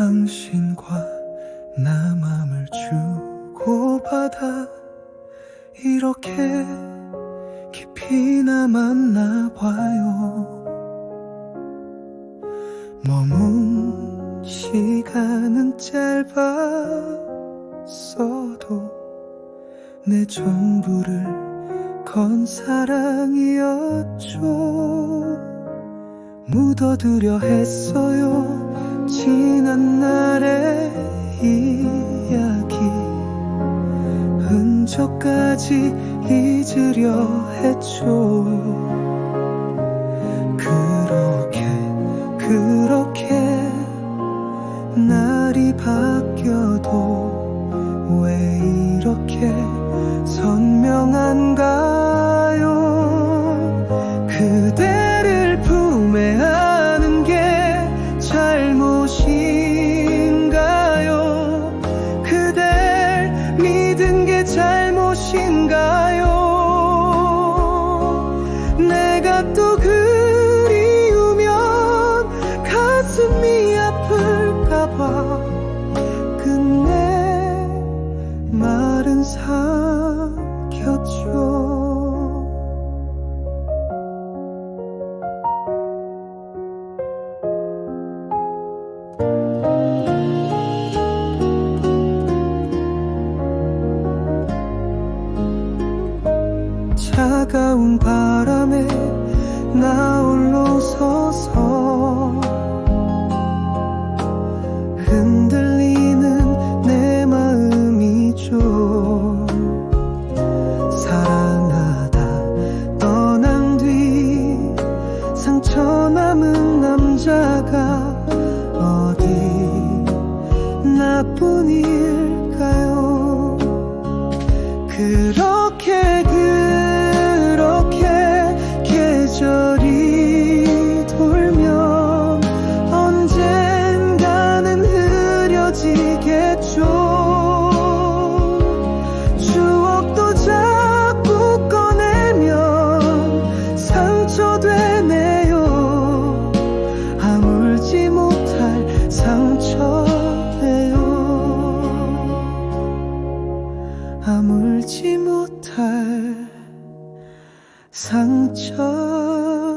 당신과 나 맘을 주고받아 이렇게 깊이나 만나봐요. 머문 시간은 짧았어도 내 전부를 건 사랑이었죠. 묻어두려 했어요 지난 날의 이야기. 흔적까지 잊으려 했죠. 그렇게 그렇게 날이 바뀌어도 왜 이렇게 선명한가 말은 삼켰죠. 차가운 바람에 나 홀로 서서 그렇게 가물지 못할 상처.